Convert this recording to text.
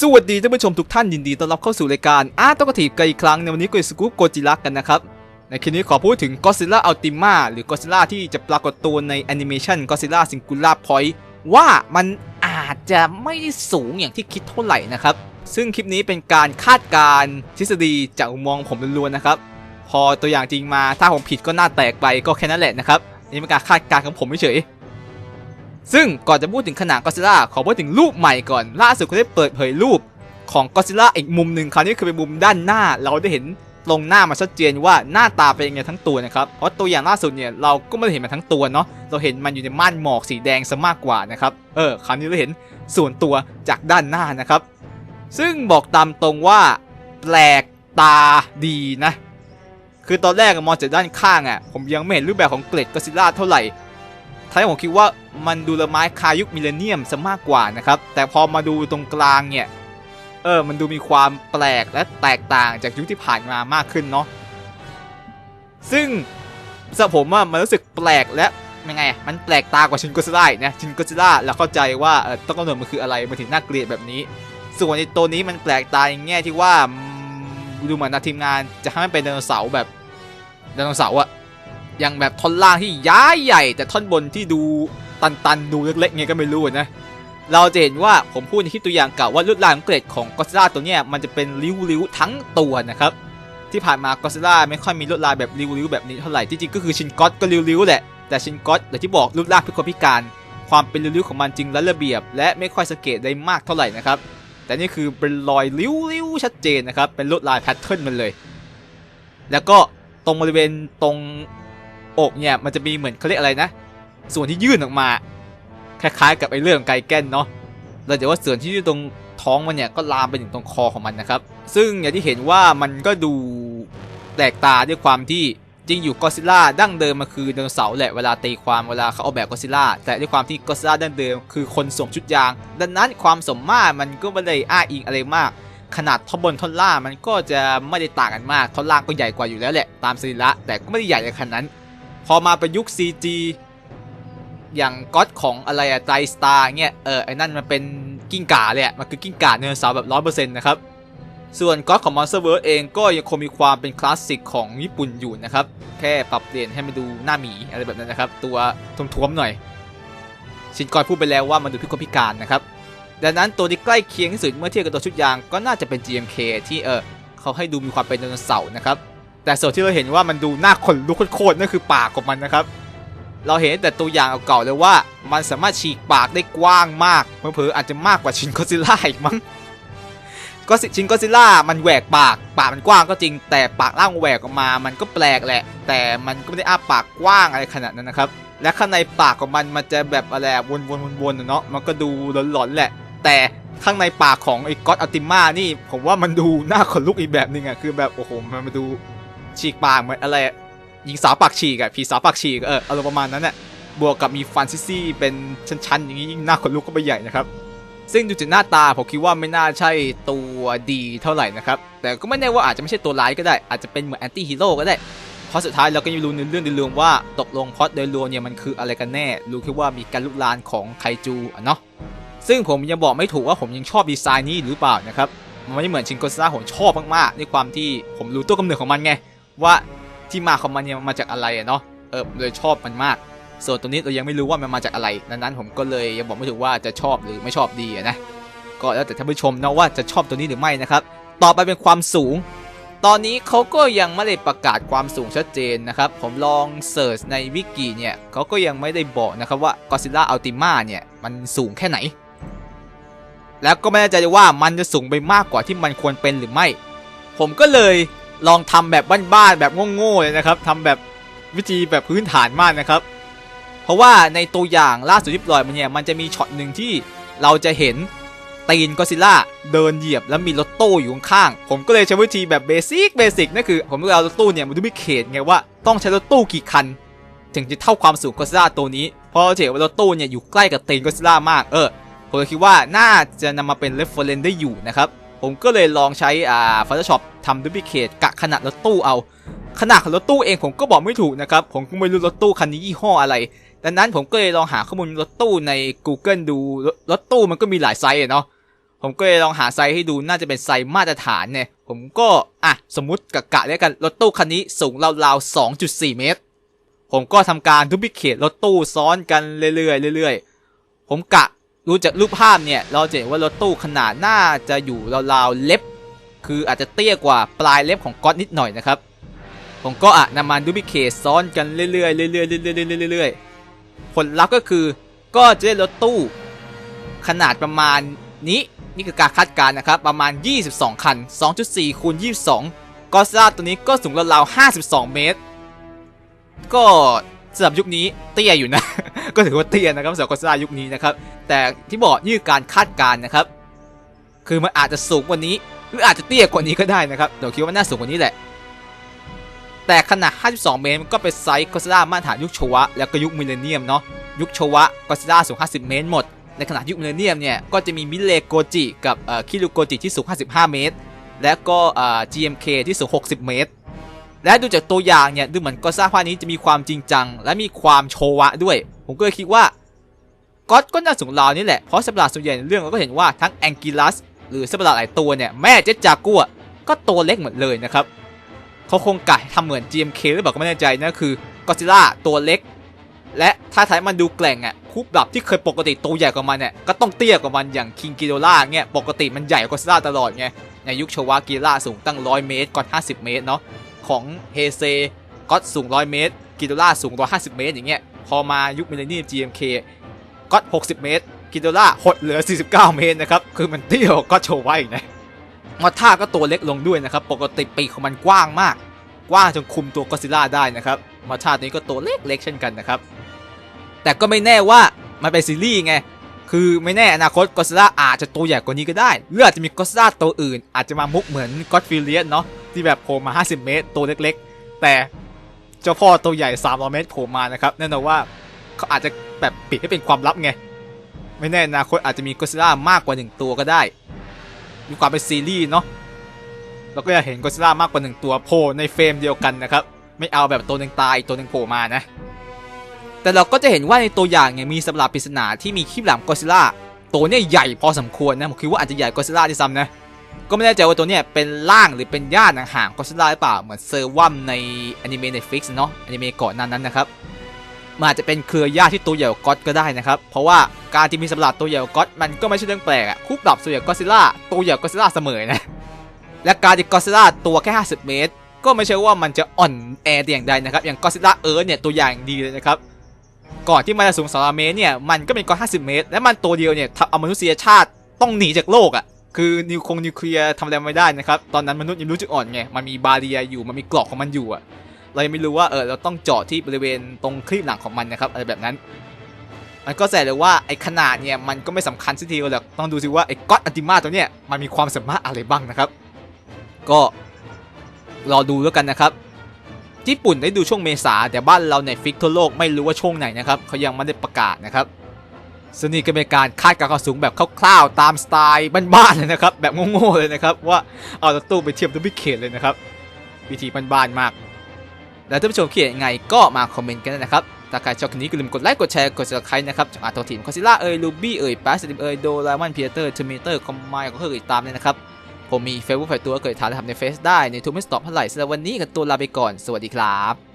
สวัสดีท่านผู้ชมทุกท่านยินดีต้อนรับเข้าสู่รายการอาร์ตกทีบกันอีกครั้งในวันนี้กุยสกู๊ปโกจิระกันนะครับในคลิปนี้ขอพูดถึงก็ซิล่าอัลติมาหรือก็ซิล่าที่จะปรากฏตัวในแอนิเมชันก็ซิล่าซิงคูล่าพอยต์ว่ามันอาจจะไม่ได้สูงอย่างที่คิดเท่าไหร่นะครับ ซึ่งคลิปนี้เป็นการคาดการณ์ทฤษฎีจากมุมมองผมล้วนๆนะครับ พอตัวอย่างจริงมาถ้าผมผิดก็น้าแตกไปก็แค่นั้นแหละนะครับนี่เป็นการคาดการณ์ของผมเฉยๆ ซึ่งก่อนจะพูดถึงขนาดก็ซิล่าขอพูดถึงรูปใหม่ก่อน ล่าสุดเขาได้เปิดเผยรูปของก็ซิล่าอีกมุมหนึ่งคราวนี้คือเป็นมุมด้านหน้า เราได้เห็นตรงหน้ามาชัดเจนว่าหน้าตาเป็นยังไงทั้งตัวนะครับ เพราะตัวอย่างล่าสุดเนี่ยเราก็ไม่ได้เห็นมันทั้งตัวเนาะ เราเห็นมันอยู่ในม่านหมอกสีแดงซะมากกว่านะครับ เออ คราวนี้เราเห็นส่วนตัวจากด้านหน้านะครับ ซึ่งบอกตามตรงว่าแปลกตาดีนะ คือตอนแรกมองจากด้านข้างอะผมยังไม่เห็นรูปแบบของเกล็ดก็ซิล่าเท่าไหร่ท้ายผมคิดว่า มันดูละไม้คายุคมิเลเนียมซะมากกว่านะครับ แต่พอมาดูตรงกลางเนี่ย เออ มันดูมีความแปลกและแตกต่างจากยุคที่ผ่านมามากขึ้นเนาะ ซึ่งสำหรับผมว่ามันรู้สึกแปลกและยังไง มันแปลกตากว่าชินก็ซิล่าอีกนะ ชินก็ซิล่าเราเข้าใจว่าเออต้นกำเนิดมันคืออะไร มันถึงน่าเกลียดแบบนี้ ส่วนในตัวนี้มันแปลกตาในแง่ที่ว่าดูเหมือนทีมงานจะให้มันเป็นไดโนเสาร์แบบไดโนเสาร์อะอย่างแบบท่อนล่างที่ย้ายใหญ่แต่ท่อนบนที่ดู ตันๆ ดูเล็กๆไงก็ไม่รู้นะ เราจะเห็นว่าผมพูดในคลิปตัวอย่างเก่าว่าลวดลายของเกรดของก็ซิล่าตัวเนี้ยมันจะเป็นริ้วๆทั้งตัวนะครับ ที่ผ่านมาก็ซิล่าไม่ค่อยมีลวดลายแบบริ้วๆแบบนี้เท่าไหร่ที่จริงก็คือชินก็อตก็ริ้วๆแหละแต่ชินก็อตอย่างที่บอกรูปร่างพิกลพิการความเป็นริ้วๆของมันจริงและระเบียบ และไม่ค่อยสังเกตได้มากเท่าไหร่นะครับ แต่นี่คือเป็นรอยริ้วๆชัดเจนนะครับ เป็นลวดลายแพทเทิร์นมันเลย แล้วก็ตรงบริเวณตรงอกเนี่ยมันจะมีเหมือนเขาเรียกอะไรนะ ส่วนที่ยื่นออกมา คล้ายๆ กับไอ้เรื่องไกแก้นเนาะแล้วเดี๋ยวว่าส่วนที่อยู่ตรงท้องมันเนี่ยก็ลามไปถึงตรงคอของมันนะครับ ซึ่งอย่างที่เห็นว่ามันก็ดูแปลกตาด้วยความที่จริงอยู่ก็ซิล่าดั้งเดิมมันคือไดโนเสาร์แหละเวลาตีความเวลาเขาเอาแบบก็ซิล่าแต่ด้วยความที่ก็ซิล่าดั้งเดิมคือคนสวมชุดยาง ดังนั้นความสมมาตรมันก็ไม่ได้อ้าอิงอะไรมาก ขนาดท่อนบนท่อนล่างมันก็จะไม่ได้ต่างกันมากท่อนล่างก็ใหญ่กว่าอยู่แล้วแหละตามสรีระแต่ก็ไม่ได้ใหญ่ในขนาดนั้น พอมาประยุกต์ CG อย่างก็อดของอะไรอะไตสตาร์เงี้ย เออ ไอ้นั่นมันเป็นกิ้งก่าเลยอะมันคือกิ้งก่าเนื้อเสาร์แบบร้อยเปอร์เซ็นต์นะครับ ส่วนก็อดของ Monster World เองก็ยังคงมีความเป็นคลาสสิกของญี่ปุ่นอยู่นะครับ แค่ปรับเปลี่ยนให้มันดูหน้าหมีอะไรแบบนั้นนะครับ ตัวท้วมๆหน่อย ชินกอยพูดไปแล้วว่ามันดูพิกลพิการนะครับ ดังนั้นตัวที่ใกล้เคียงที่สุดเมื่อเทียบกับตัวชุดยางก็น่าจะเป็น GMK ที่เออเขาให้ดูมีความเป็นไดโนเสาร์นะครับ แต่ส่วนที่เราเห็นว่ามันดูหน่าขนลุกโคตรนั่นคือปากของมันนะครับ เราเห็นแต่ตัวอย่างเก่าๆเลยว่า มันสามารถฉีกปากได้กว้างมากเผลออาจจะมากกว่าชินก็ซิล่าอีกมั้งก็ชินก็ซิล่ามันแหวกปากปากมันกว้างก็จริง แต่ปากล่างแหวกออกมา มันก็แปลกแหละ แต่มันก็ไม่ได้อ้าปากกว้างอะไรขนาดนั้นนะครับ และข้างในปากของมันมันจะแบบอะไรอะวนๆๆๆเนาะมันก็ดูหลอนๆแหละ แต่ข้างในปากของไอ้ก็อตอัลติมานี่ ผมว่ามันดูน่าขนลุกอีกแบบนึงอะคือแบบโอ้โหมันมาดูฉีกปากเหมือนอะไร หญิงสาวปากฉีกอะผีสาวปากฉีกอะเอออารมณ์ประมาณนั้นน่ะบวกกับมีฟันซิซี่เป็นชั้นๆ อย่างนี้ยิ่งน่าขนลุกก็ไปใหญ่นะครับ ซึ่งดูจากหน้าตาผมคิดว่าไม่น่าใช่ตัวดีเท่าไหร่นะครับ แต่ก็ไม่แน่ว่าอาจจะไม่ใช่ตัวร้ายก็ได้ อาจจะเป็นเหมือนแอนตี้ฮีโร่ก็ได้ เพราะสุดท้ายเราก็ยังรู้ในเรื่องโดยรวมว่าตกลงพอตโดยรวมเนี่ยมันคืออะไรกันแน่ รู้แค่ว่ามีการลุกลานของไคจูอะเนาะ ซึ่งผมยังบอกไม่ถูกว่าผมยังชอบดีไซน์นี้หรือเปล่านะครับ มันไม่เหมือนชินโกซ่าผมชอบมากๆด้วยความที่ผมรู้ตัวกำเนิดของมันไงว่า ที่มาของมันเนี่ยมาจากอะไรเนาะเออเลยชอบมันมาก ส่วนตัวนี้เรายังไม่รู้ว่ามันมาจากอะไรดังนั้นผมก็เลยยังบอกไม่ถูกว่าจะชอบหรือไม่ชอบดีนะก็แล้วแต่ท่านผู้ชมนะว่าจะชอบตัวนี้หรือไม่นะครับ ต่อไปเป็นความสูง ตอนนี้เขาก็ยังไม่ได้ประกาศความสูงชัดเจนนะครับ ผมลองเสิร์ชในวิกิเนี่ยเขาก็ยังไม่ได้บอกนะครับว่า Godzilla Ultima เนี่ยมันสูงแค่ไหน แล้วก็ไม่แน่ใจว่ามันจะสูงไปมากกว่าที่มันควรเป็นหรือไม่ ผมก็เลย ลองทำแบบบ้านๆแบบโง่ๆเลยนะครับทำแบบวิธีแบบพื้นฐานมากนะครับ เพราะว่าในตัวอย่างล่าสุดที่ปล่อยมาเนี่ยมันจะมีช็อตหนึ่งที่เราจะเห็นตีนก็ซิล่าเดินเหยียบแล้วมีรถตู้อยู่ข้างๆผมก็เลยใช้วิธีแบบเบสิกเบสิกนั่นคือ ผมก็เอารถตู้เนี่ยมาดูไม่เขตไงว่าต้องใช้รถตู้กี่คัน ถึงจะเท่าความสูงก็ซิล่าตัวนี้เพราะเราเห็นว่ารถตู้เนี่ยอยู่ใกล้กับตีนก็ซิล่ามากเออผมคิดว่าน่าจะนำมาเป็น reference ได้อยู่นะครับผมก็เลยลองใช้อ่า Photoshop ทำ duplicate กะขนาดรถตู้เอา ขนาดของรถตู้เองผมก็บอกไม่ถูกนะครับ ผมก็ไม่รู้รถตู้คันนี้ยี่ห้ออะไร ดังนั้นผมก็เลยลองหาข้อมูลรถตู้ใน Google ดูรถตู้มันก็มีหลายไซส์เนาะผมก็เลยลองหาไซส์ให้ดูน่าจะเป็นไซส์มาตรฐานเนี่ย ผมก็อะสมมติกะกะแล้วกันรถตู้คันนี้สูงราวๆ2.4 เมตร ผมก็ทำการดูพิเคทรถตู้ซ้อนกันเรื่อยๆเรื่อยๆ ผมกะดูจากรูปภาพเนี่ย เราจะเห็นว่ารถตู้ขนาดน่าจะอยู่ราวๆเล็บ คืออาจจะเตี้ยกว่าปลายเล็บของก๊อตนิดหน่อยนะครับ ผมก็อะนำมาดูพิเคซ้อนกันเรื่อยๆเรื่อยๆเรื่อยๆเรื่อยๆผลลัพธ์ก็คือก็จะได้รถตู้ ขนาดประมาณนี้นี่คือการคาดการณ์นะครับ ประมาณ 22 คัน 2.4คูณ22 ก็ซ่าตัวนี้ก็สูงราวๆ52 เมตร ก็สำหรับยุคนี้เตี้ยอยู่นะ ก็ถือว่าเตี้ยนะครับสำหรับก็ซ่ายุคนี้นะครับ แต่ที่บอกนี่คือการคาดการณ์นะครับ คือมันอาจจะสูงกว่านี้ หรืออาจจะเตี้ยกว่านี้ก็ได้นะครับเดี๋ยวคิดว่าน่าสูงกว่านี้แหละ แต่ขนาด 52 เมตรมันก็เป็นไซส์ก็ซ่ามาตรฐานยุคโชวะแล้วก็ยุคมิเลเนียมเนาะยุคโชวะก็ซ่าสูง 50 เมตรหมด ในขณะยุคมิเลเนียมเนี่ยก็จะมีมิเลโกจิกับเอ่อคิรุโกจิที่สูง 55 เมตร และก็เอ่อ GMK ที่สูง 60 เมตร และดูจากตัวอย่างเนี่ยดูเหมือนก็ซ่าภาคนี้จะมีความจริงจัง และมีความโชวะด้วย ผมก็เลยคิดว่าก็ก็น่าสูงราวนี่แหละ เพราะสัตว์ประหลาดส่วนใหญ่ในเรื่องเราก็เห็นว่าทั้งแองกิลัส หรือสัตว์ประหลาดหลายตัวเนี่ยแม่เจ็ดจากัวก็ตัวเล็กหมดเลยนะครับเขาคงกะทำเหมือน GMK หรือเปล่าก็ไม่แน่ใจนะคือกอซิล่าตัวเล็ก และถ้าท้ายมันดูแกล่งอะคู่ปดับที่เคยปกติตัวใหญ่กว่ามันเนี่ยก็ต้องเตี้ยกว่ามันอย่างคิงกิโดล่าเนี่ยปกติมันใหญ่กว่ากอซิล่าตลอดไงในยุคโชวากิล่าสูงตั้ง 100 เมตรก่อน50 เมตรเนาะของเฮเซก็สูง 100 เมตร กิโดล่าสูง 150 เมตรอย่างเงี้ยพอมายุคมิเลเนียม GMK ก็60 เมตร กิโดล่าหดเหลือ 49 เมตรนะครับ คือมันเตี้ยวก็โชวาอีกนะมอท่าก็ตัวเล็กลงด้วยนะครับ ปกติปีกของมันกว้างมาก กว้างจนคุมตัวก็อดซิลล่าได้นะครับมาชาตินี้ก็ตัวเล็กๆเช่นกันนะครับ แต่ก็ไม่แน่ว่ามันเป็นซีรีส์ไง คือไม่แน่อนาคตก็อดซิลล่าอาจจะตัวใหญ่กว่านี้ก็ได้ หรืออาจจะมีก็อดซิลล่าตัวอื่น อาจจะมามุกเหมือนก็อดฟิเลียนเนาะ ที่แบบโผล่มา 50 เมตร ตัวเล็กๆ แต่เจ้าพ่อตัวใหญ่300เมตรโผล่มานะครับ แน่นอนว่าเขาอาจจะแบบปิดให้เป็นความลับไง ไม่แน่อนาคตอาจจะมีก็อดซิลล่ามากกว่า1ตัวก็ได้ มีความเป็นซีรีส์เนาะเราก็จะเห็นก็อดซิลล่ามากกว่าหนึ่งตัวโผล่ในเฟรมเดียวกันนะครับ ไม่เอาแบบตัวหนึ่งตายอีกตัวหนึ่งโผล่มานะ แต่เราก็จะเห็นว่าในตัวอย่างเนี่ยมีสำหรับปริศนาที่มีคลิปหลังก็อดซิลล่าตัวเนี่ยใหญ่พอสมควรนะผมคิดว่าอาจจะใหญ่ก็ซิล่าที่ซ้ำนะก็ไม่แน่ใจว่าตัวเนี่ยเป็นล่างหรือเป็นญาติห่างๆก็อดซิลล่าหรือเปล่าเหมือนเซอร์วัมในอนิเมะในฟิกเนาะอนิเมะก่อนหนั้นนั้นนะครับ มันอาจจะเป็นเครือญาติที่ตัวใหญ่กว่าก็อดก็ได้นะครับ เพราะว่าการที่มีสำหรับตัวใหญ่กว่าก็อดมันก็ไม่ใช่เรื่องแปลกอะคู่ปรับส่วนใหญ่ก็ซิล่าตัวใหญ่ก็ซิล่าเสมอนะและการที่ก็ซิล่าตัวแค่ 50 เมตร ก็ไม่ใช่ว่ามันจะอ่อนแอแต่อย่างใดนะครับอย่างก็ซิล่าเอิร์ธเนี่ยตัวอย่างดีเลยนะครับก่อนที่มันจะสูง2เมตรเนี่ยมันก็เป็นก้อน50 เมตร และมันตัวเดียวเนี่ยทำเอามนุษยชาติต้องหนีจากโลกอะ่ะคือนิวคงนิวเคลียร์ทำอะไรไม่ได้นะครับ ตอนนั้นมนุษย์ยังรู้จุดอ่อนไง มันมีบาเรียอยู่ มันมีกรอกของมันอยู่อะ เรายังไม่รู้ว่าเออเราต้องเจาะที่บริเวณตรงครีบหลังของมันนะครับอะไรแบบนั้น มันก็แสดงเลยว่าไอ้ขนาดเนี่ยมันก็ไม่สำคัญสักทีเดียวหรอกต้องดูสิว่าไอ้ก๊อตอันติมาตัวเนี่ยมันมีความสามารถอะไรบ้างนะครับ ก็รอดูแล้วกันนะครับ ญี่ปุ่นได้ดูช่วงเมษาแต่บ้านเราในฟิกทั่วโลกไม่รู้ว่าช่วงไหนนะครับเขายังไม่ได้ประกาศนะครับซึ่งนี่ก็เป็นการคาดการณ์ความสูงแบบคร่าวๆตามสไตล์บ้านๆเลยนะครับ แบบโง่ๆเลยนะครับ ว่าเอารถตู้ไปเทียบดูบิเคทเลยนะครับ วิธีบ้านๆมาก แล้วท่านผู้ชมคิดยังไงก็มาคอมเมนต์กันนะครับ ถ้าใครชอบคลิปนี้ก็อย่าลืมกดไลค์กดแชร์กดซับสไคร้นะครับจากอาร์ตทีมคอสิล่าเอ่ยลูบี้เอ่ยปาสติมเอ่ยโดรามันเพียเตอร์เทอร์มิเตอร์คอมไมก็เคยติดตามเลยนะครับ ผมมีเฟซบุ๊กฝ่ายตัวเกิดฐานทำในเฟซได้ในทูมิสต็อปเท่าไหร่สำหรับวันนี้กับตัวลาไปก่อนสวัสดีครับ